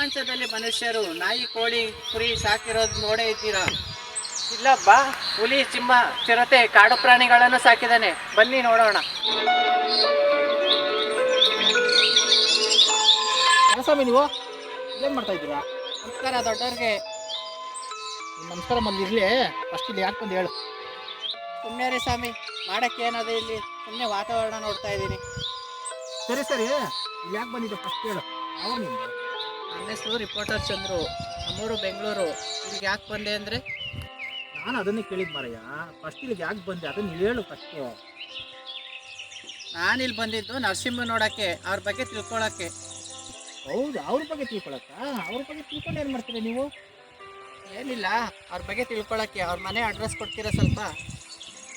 ಪ್ರಪಂಚದಲ್ಲಿ ಮನುಷ್ಯರು ನಾಯಿ ಕೋಳಿ ಕುರಿ ಸಾಕಿರೋದು ನೋಡೇ ಇದ್ದೀರಾ? ಇಲ್ಲಪ್ಪ ಹುಲಿ ಸಿಂಹ ಚಿರತೆ ಕಾಡು ಪ್ರಾಣಿಗಳನ್ನು ಸಾಕಿದ್ದಾನೆ. ಬನ್ನಿ ನೋಡೋಣ. ಸ್ವಾಮಿ ನೀವು? ಏನು ಮಾಡ್ತಾ ಇದ್ದೀರಾ? ನಮಸ್ಕಾರ ದೊಡ್ಡವ್ರಿಗೆ. ನಮಸ್ಕಾರ ಮೊದಲು ಇರಲಿ. ಫಸ್ಟ್ ಇಲ್ಲಿ ಯಾಕೆ ಬಂದು ಹೇಳು. ಸುಮ್ಮನೆ ರೀ ಸ್ವಾಮಿ ಮಾಡಕ್ಕೆ ಏನದು ಇಲ್ಲಿ ಸುಮ್ಮನೆ ವಾತಾವರಣ ನೋಡ್ತಾ ಇದ್ದೀನಿ. ಸರಿ ಸರಿ. ಯಾಕೆ ಬಂದಿದ್ದೆ ಫಸ್ಟ್ ಹೇಳು. ಅವನು ನನ್ನ ಹೆಸರು ರಿಪೋರ್ಟರ್ ಚಂದ್ರು ನಮ್ಮೂರು ಬೆಂಗಳೂರು ಇಲ್ಲಿಗೆ ಯಾಕೆ ಬಂದೆ ಅಂದರೆ? ನಾನು ಅದನ್ನೇ ಕೇಳಿದ್ದು ಮಾರಯ್ಯ. ಫಸ್ಟ್ ಇಲ್ಲಿಗೆ ಯಾಕೆ ಬಂದೆ? ಅದನ್ನು ಹೇಳು ಫಸ್ಟು ನಾನಿಲ್ಲಿ ಬಂದಿದ್ದು ನರಸಿಂಹ ನೋಡೋಕ್ಕೆ ಅವ್ರ ಬಗ್ಗೆ ತಿಳ್ಕೊಳಕ್ಕೆ. ಹೌದು ಅವ್ರ ಬಗ್ಗೆ ತಿಳ್ಕೊಳಕ್ಕ? ಅವ್ರ ಬಗ್ಗೆ ತಿಳ್ಕೊಂಡು ಏನು ಮಾಡ್ತೀರಿ ನೀವು? ಏನಿಲ್ಲ ಅವ್ರ ಬಗ್ಗೆ ತಿಳ್ಕೊಳಕ್ಕೆ. ಅವ್ರ ಮನೆ ಅಡ್ರೆಸ್ ಕೊಡ್ತೀರಾ ಸ್ವಲ್ಪ?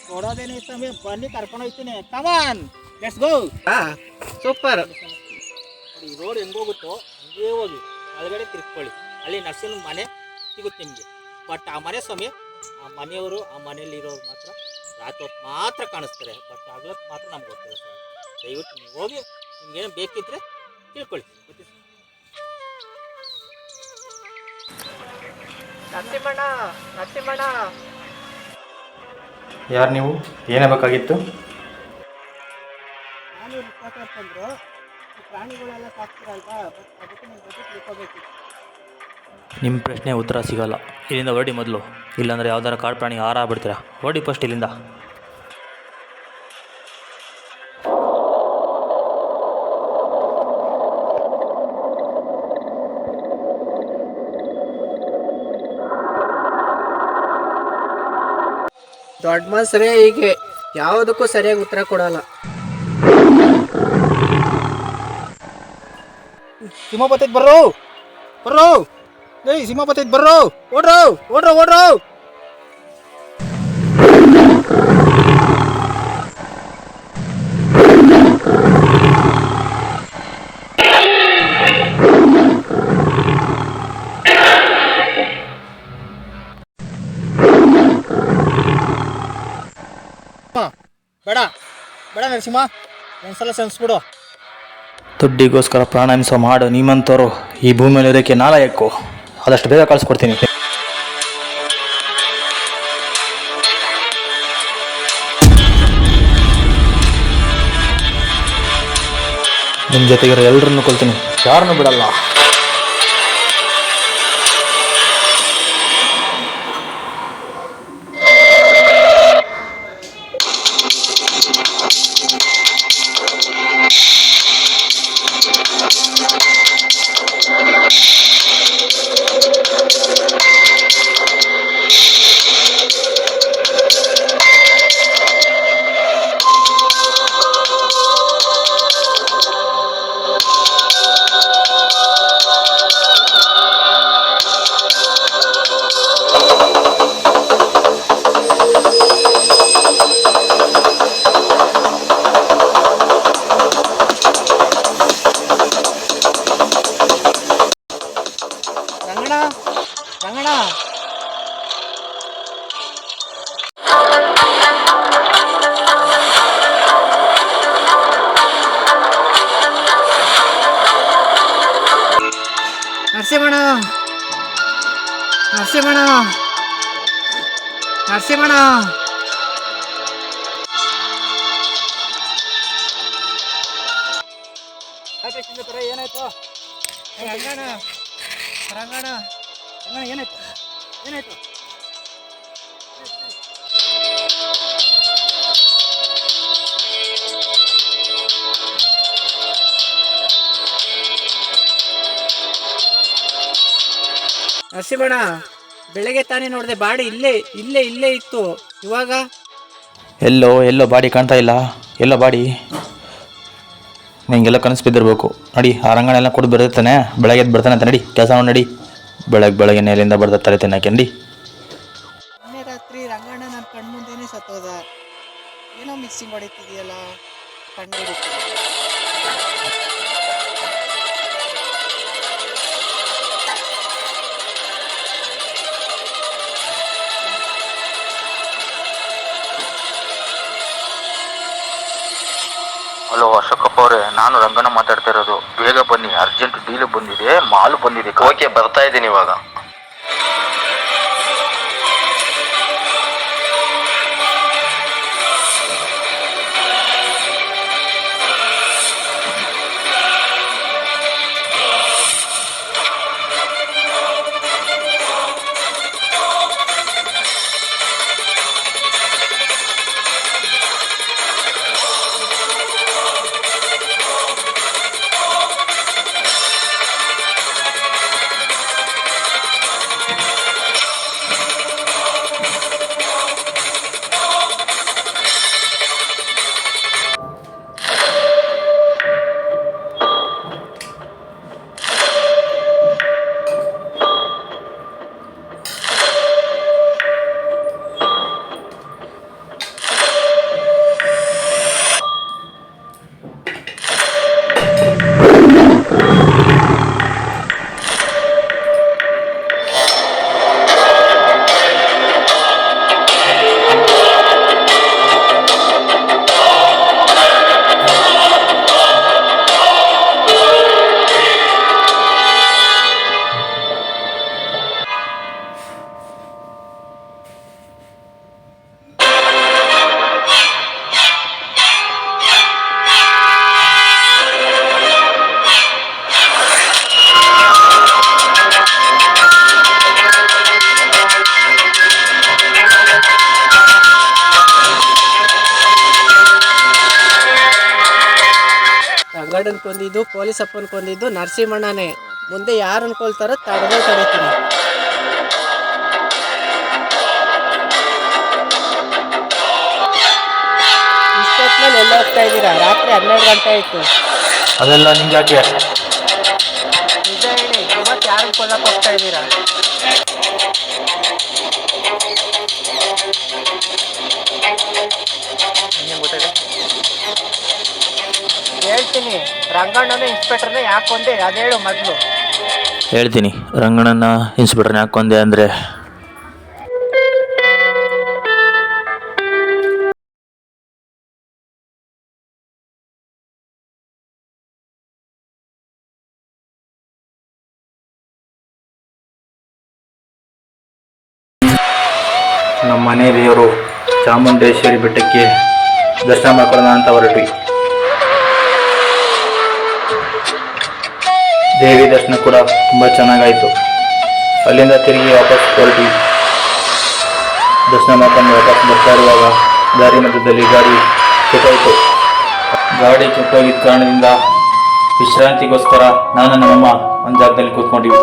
ಕೊಡೋದೇನೇ ಸ್ವಾಮಿ ಬನ್ನಿ ಕರ್ಕೊಂಡು ಹೋಗ್ತೀನಿ. Come on let's go super ಈ ರೋಡ್ ಹೆಂಗೋಗುತ್ತೋ ಹಂಗೇ ಹೋಗಿ. ಒಳಗಡೆ ತಿರ್ಕೊಳ್ಳಿ. ಅಲ್ಲಿ ನರ್ಸಿನ ಮನೆ ಸಿಗುತ್ತೆ ನಿಮಗೆ. ಬಟ್ ಆ ಮನೆ ಸ್ವಾಮಿ ಆ ಮನೆಯವರು ಆ ಮನೆಯಲ್ಲಿ ಇರೋರು ಮಾತ್ರ ರಾತ್ರಿ ಹೊತ್ತು ಮಾತ್ರ ಕಾಣಿಸ್ತಾರೆ. ಬಟ್ ಹಗಲತ್ತು ಮಾತ್ರ ನಮ್ಗೆ ಗೊತ್ತಿಲ್ಲ ಸ್ವಾಮಿ. ದಯವಿಟ್ಟು ನೀವು ಹೋಗಿ ನಿಮ್ಗೇನು ಬೇಕಿದ್ರೆ ತಿಳ್ಕೊಳ್ಳಿ. ಗೊತ್ತಿ ಸ್ವಾಮಿ? ನರಸಿಂಹಣ್ಣ ನರಸಿಂಹಣ್ಣ. ಯಾರು ನೀವು? ಏನಾಗಬೇಕಾಗಿತ್ತು ನಾನು ಪ್ರಾಣಿಗಳೆಲ್ಲ ಸಾಕ್ತಿರಲ್ವಾ? ಅದಕ್ಕೆ ನಿಮ್ಮ ಬಗ್ಗೆ ತಿಳ್ಕೊಬೇಕಿತ್ತು ನಿಮ್ಮ ಪ್ರಶ್ನೆ ಉತ್ತರ ಸಿಗಲ್ಲ. ಇಲ್ಲಿಂದ ಹೊರಡಿ ಮೊದಲು. ಇಲ್ಲಾಂದರೆ ಯಾವ್ದಾರ ಕಾಡು ಪ್ರಾಣಿ ಹಾರ ಬಿಡ್ತೀರಾ ಹೊರಡಿ ಫಸ್ಟ್ ಇಲ್ಲಿಂದ. ದೊಡ್ಡ ಮನ್ಸರೇ ಹೀಗೆ. ಯಾವುದಕ್ಕೂ ಸರಿಯಾಗಿ ಉತ್ತರ ಕೊಡಲ್ಲ. ಸಿಂಹ ಬತ್ತೈತ್ ಬರ್ರೋ. ಬರ್ರೋ. ಏಯ್ ಸಿಂಹ ಬತ್ತೈತ್ ಬರ್ರೋ. ಓಡ್ರೋ ಓಡ್ರೋ ಓಡ್ರೋ. ಬೇಡ ಬೇಡ ನರಸಿಂಹ. ಒಂದ್ಸಲ ಸೆನ್ಸ್ಬಿಡು ದುಡ್ಡಿಗೋಸ್ಕರ ಪ್ರಾಣಾಯಾಮ ಮಾಡು ನಿಮ್ಮಂಥವ್ರು ಈ ಭೂಮಿಯಲ್ಲಿ ಇರೋಕ್ಕೆ ನಾಲಯಕ್ಕೂ ಆದಷ್ಟು ಬೇಗ ಕಳಿಸ್ಕೊಡ್ತೀನಿ. ನಿಮ್ಮ ಜೊತೆಗಿರೋ ಎಲ್ಲರನ್ನೂ ಕೊಲ್ತೀನಿ. ಯಾರನ್ನೂ ಬಿಡಲ್ಲ. ನರಸಿಂಹಣ್ಣ. ನರಸಿಂಹಣ ನರಸಿಂಹಣ ಏನಾಯ್ತು ರಂಗಣ ರಂಗಣ ರಂಗಣ್ಣ ಏನಾಯ್ತು? ಏನಾಯ್ತು? ನರಸಿಂಹಣ್ಣ ಬೆಳಗ್ಗೆ ತಾನೇ ನೋಡಿದೆ ಬಾಡಿ ಇಲ್ಲೇ ಇಲ್ಲೇ ಇಲ್ಲೇ ಇತ್ತು. ಇವಾಗ? ಎಲ್ಲೋ ಎಲ್ಲೋ ಬಾಡಿ ಕಾಣ್ತಾ ಇಲ್ಲ. ಎಲ್ಲೋ ಬಾಡಿ? ನಿಂಗೆಲ್ಲ ಕನಸು ಬಿದ್ದಿರ್ಬೇಕು. ನಡಿ ಆ ರಂಗಣ ಎಲ್ಲ ಕೊಟ್ಟು ಬರ್ತಾನೆ ಬೆಳಗ್ಗೆ ಎದ್ದು ಬರ್ತಾನೆ ಅಂತ ನಡಿ ಕೆಲಸ ಮಾಡಿ ನಡಿ. ಬೆಳಗ್ಗೆ ಬೆಳಗ್ಗೆ ನೆಲೆಯಿಂದ ಬರ್ದ ತಲೆ ನಡಿ. ನಿನ್ನೆ ರಾತ್ರಿ ರಂಗಣ್ಣ ನನ್ನ ಕಣ್ಮುಂದೆನೇ ಸತ್ತೋದ. ಏನೋ ಮಿಕ್ಸಿಂಗ್ ಹೊಡಿತಿದೆಯಲ್ಲ ಕಣ್ಣು ಹಲೋ ಅಶೋಕಪ್ಪ ಅವರೇ, ನಾನು ರಂಗನ ಮಾತಾಡ್ತಾ ಇರೋದು. ಬೇಗ ಬನ್ನಿ ಅರ್ಜೆಂಟ್ ಡೀಲ್ ಬಂದಿದೆ, ಮಾಲು ಬಂದಿದೆ. ಓಕೆ ಬರ್ತಾ ಇದ್ದೀನಿ ಇವಾಗ. ಕೊಂದಿದ್ದು ಪೊಲೀಸ್ ಅಪ್ಪನ್ ಕೊಂದಿದ್ದು ನರಸಿಂಹಣ್ಣನೇ. ಮುಂದೆ ಯಾರು ಅನ್ಕೊಳ್ತಾರೋ ತಡೆದೇ ತಡೀತೀನಿ. ಇಷ್ಟೊತ್ನಲ್ಲಿ ಎಲ್ಲ ಹೋಗ್ತಾ ಇದ್ದೀರಾ? ರಾತ್ರಿ ಹನ್ನೆರಡು ಗಂಟೆ ಆಯ್ತು. ಅದೆಲ್ಲ ನಿಂಗೆ ಯಾಕೆ? ನಿಜ ಹೇಳಿ ಇವತ್ತು ಯಾರು ಕೊಲ್ಲಕ್ಕೆ ಹೋಗ್ತಾ ಇದ್ದೀರಾ? ಹೇಳ್ತೀನಿ ರಂಗಣ್ಣನ ಇನ್ಸ್ಪೆಕ್ಟರ್ನ ಯಾಕೆ ಒಂದೇ ಅದು ಹೇಳು ಮೊದಲು. ಹೇಳ್ತೀನಿ ರಂಗಣ್ಣನ ಇನ್ಸ್ಪೆಕ್ಟರ್ನ ಯಾಕೊಂದೆ ಅಂದರೆ ನಮ್ಮ ಮನೆ ದೇವರು ಚಾಮುಂಡೇಶ್ವರಿ ಬೆಟ್ಟಕ್ಕೆ ದರ್ಶನ ಮಾಡ್ಕೊಳ್ಳೋಣ ಅಂತ ಹೊರಟ್ವಿ. ದೇವಿ ದರ್ಶನ ಕೂಡ ತುಂಬ ಚೆನ್ನಾಗಾಯಿತು. ಅಲ್ಲಿಂದ ತಿರುಗಿ ವಾಪಸ್ ಹೊರಟಿ. ದರ್ಶನ ಮಾಡ್ಕೊಂಡು ವಾಪಸ್ ಬರ್ತಾ ಇರುವಾಗ ದಾರಿ ಮಧ್ಯದಲ್ಲಿ ಗಾಡಿ ಕೆಟ್ಟೋಯ್ತು. ಗಾಡಿ ಕೆಟ್ಟೋಗಿದ್ದ ಕಾರಣದಿಂದ ವಿಶ್ರಾಂತಿಗೋಸ್ಕರ ನಾನು ನಮ್ಮಮ್ಮ ಒಂದು ಜಾಗದಲ್ಲಿ ಕೂತ್ಕೊಂಡಿವಿ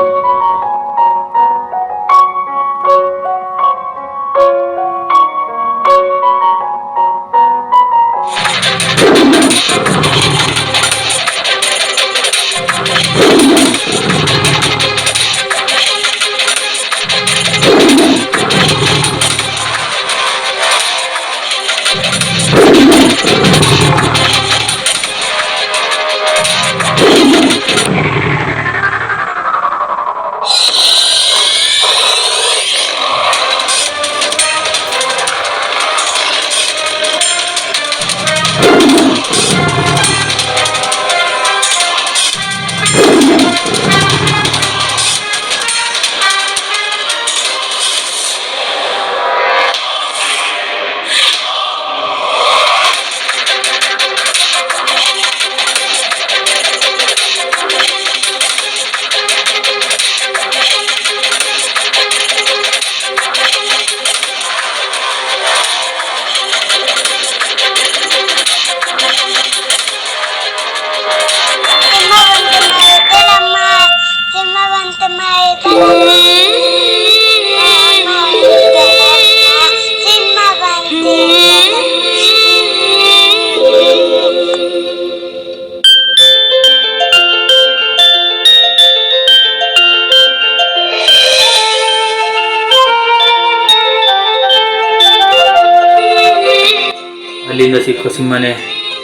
ಅಲ್ಲಿಂದ ಸಿಕ್ಕ ಸಿಂಹನೇ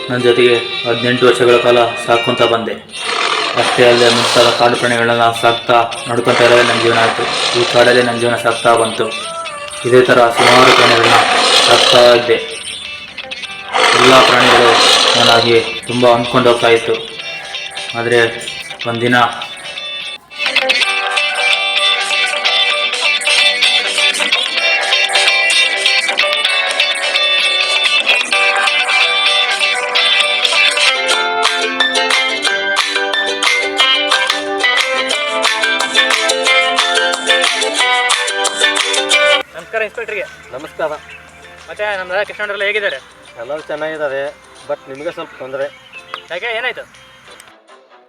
ನನ್ನ ಜೊತೆಗೆ ಹದಿನೆಂಟು ವರ್ಷಗಳ ಕಾಲ ಸಾಕೊಂತ ಬಂದೆ. ಅಷ್ಟೇ ಅಲ್ಲದೆ ಮುಂತಾದ ಕಾಡು ಪ್ರಾಣಿಗಳನ್ನ ಸಾಕ್ತಾ ನೋಡ್ಕೊತಾ ಇರೋದೇ ನನ್ನ ಜೀವನ ಆಯಿತು. ಈ ಕಾಡಲ್ಲೇ ನನ್ನ ಜೀವನ ಸಾಕ್ತಾ ಬಂತು. ಇದೇ ಥರ ಸುಮಾರು ಪ್ರಾಣಿಗಳನ್ನ ಸಾಕ್ತಾ ಇದ್ದೆ. ಎಲ್ಲ ಪ್ರಾಣಿಗಳು ನನಗೆ ತುಂಬ ಅಂದ್ಕೊಂಡು ಹೋಗ್ತಾ ಇತ್ತು. ಆದರೆ ಒಂದಿನ ಇನ್ಸ್ಪೆಕ್ಟ್ರಿಗೆ. ನಮಸ್ಕಾರ. ಮತ್ತೆ ನಮ್ಮ ಕೃಷ್ಣರೆಲ್ಲ ಹೇಗಿದ್ದಾರೆ? ಎಲ್ಲರೂ ಚೆನ್ನಾಗಿದ್ದಾರೆ ಬಟ್ ನಿಮಗೆ ಸ್ವಲ್ಪ ತೊಂದರೆ. ಯಾಕೆ ಏನಾಯ್ತು?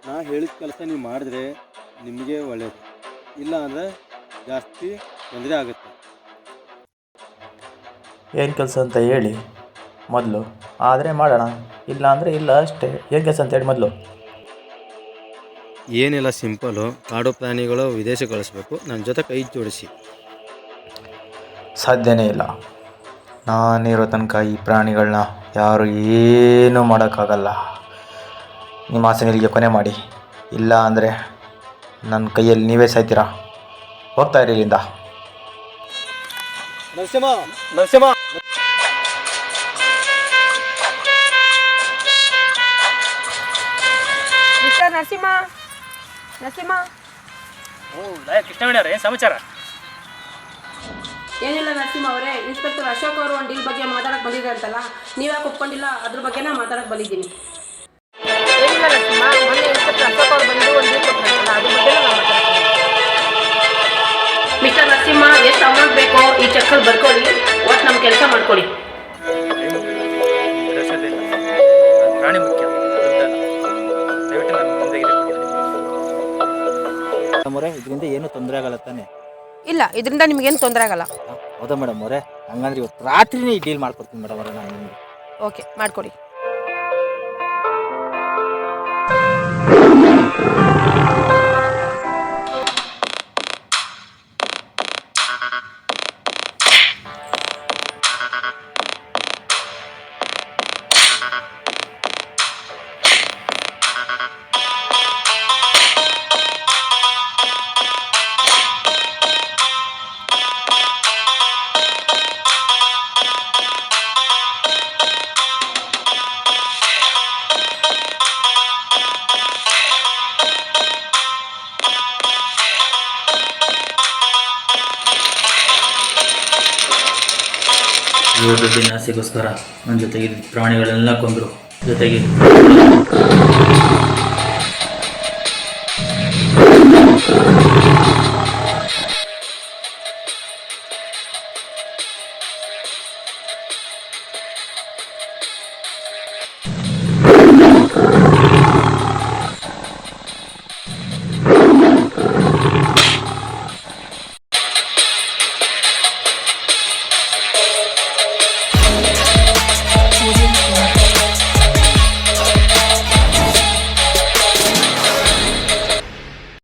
ನಾ ಹೇಳಿದ ಕೆಲಸ ನೀವು ಮಾಡಿದ್ರೆ ನಿಮಗೆ ಒಳ್ಳೆಯದು ಇಲ್ಲ ಅಂದರೆ ಜಾಸ್ತಿ ತೊಂದರೆ ಆಗುತ್ತೆ. ಏನು ಕೆಲಸ ಅಂತ ಹೇಳಿ ಮೊದಲು. ಆದರೆ ಮಾಡೋಣ. ಇಲ್ಲ ಅಂದರೆ ಇಲ್ಲ ಅಷ್ಟೇ. ಏನು ಕೆಲಸ ಅಂತ ಹೇಳಿ ಮೊದಲು. ಏನಿಲ್ಲ ಸಿಂಪಲು ಕಾಡು ಪ್ರಾಣಿಗಳು ವಿದೇಶ ಕಳಿಸ್ಬೇಕು. ನನ್ನ ಜೊತೆ ಕೈ ಜೋಡಿಸಿ. ಸಾಧ್ಯನೇ ಇಲ್ಲ. ನಾನಿರೋ ತನಕ ಈ ಪ್ರಾಣಿಗಳನ್ನ ಯಾರು ಏನೂ ಮಾಡೋಕ್ಕಾಗಲ್ಲ. ನಿಮ್ಮ ಆಸೆಗಳಿಗೆ ಕೊನೆ ಮಾಡಿ. ಇಲ್ಲ ಅಂದರೆ ನನ್ನ ಕೈಯಲ್ಲಿ ನೀವೇ ಸಾಯ್ತೀರಾ? ಹೋಗ್ತಾ ಇರಿ ಇಲ್ಲಿಂದ. ನರಸಿಂಹ ನರಸಿಂಹ. ಓ ನರಸಿಂಹ ನರಸಿಂಹ. ಕೃಷ್ಣವೇಣಿ ಏನು ಸಮಾಚಾರ? ಏನಿಲ್ಲ ನರಸಿಂಹ ಅವರೇ ಇನ್ಸ್ಪೆಕ್ಟರ್ ಅಶೋಕ್ ಅವರು ಒಂದು ಡೀಲ್ ಬಗ್ಗೆ ಮಾತಾಡಕ್ಕೆ ಬಂದಿದ್ದಾರೆ ಅಂತಲ್ಲ ನೀವ್ಯಾಕೆ ಒಪ್ಕೊಂಡಿಲ್ಲ? ಅದ್ರ ಬಗ್ಗೆನೇ ಮಾತಾಡಕ್ಕೆ ಬಂದಿದ್ದೀನಿ. ಏನಿಲ್ಲ ನರಸಿಂಹ ಮೊನ್ನೆ ಇನ್ಸ್ಪೆಕ್ಟರ್ ಅಶೋಕ್ ಅವರು ಬಂದು ಒಂದು ಡೀಲ್ ಕೊಟ್ಟಿದ್ರಲ್ಲ ಅದ್ರ ಬಗ್ಗೆ ಮಿಸ್ಟರ್ ನರಸಿಂಹ ಎಷ್ಟು ಅಮೌಂಟ್ ಬೇಕೋ ಈ ಚೆಕ್ಕಲ್ಲಿ ಬರ್ಕೊಳ್ಳಿ ಒಟ್ಟು ನಮ್ಮ ಕೆಲಸ ಮಾಡ್ಕೊಳ್ಳಿ. ಪ್ರಾಣಿ ಮುಖ್ಯ ದಯವಿಟ್ಟು ನನ್ನ ಮುಂದೆ ಅವರೇ ಇದರಿಂದ ಏನು ತೊಂದರೆ ಆಗಲ್ಲ ತಾನೆ? ಇಲ್ಲ ಇದರಿಂದ ನಿಮಗೇನು ತೊಂದರೆ ಆಗಲ್ಲ. ಹೌದಾ ಮೇಡಮ್ ಅವರೇ? ಹಂಗಂದ್ರೆ ಇವತ್ತು ರಾತ್ರಿನೇ ಈ ಡೀಲ್ ಮಾಡ್ಕೊಡ್ತೀನಿ ಮೇಡಮ್ ಅವರೇ ನಾನು ನಿಮಗೆ. ಓಕೆ ಮಾಡ್ಕೊಡಿ. ಇವ್ರ ದುಡ್ಡಿನ ಆಸೆಗೋಸ್ಕರ ನನ್ನ ಜೊತೆಗೆ ಪ್ರಾಣಿಗಳೆಲ್ಲ ಕೊಂದರು. ಜೊತೆಗೆ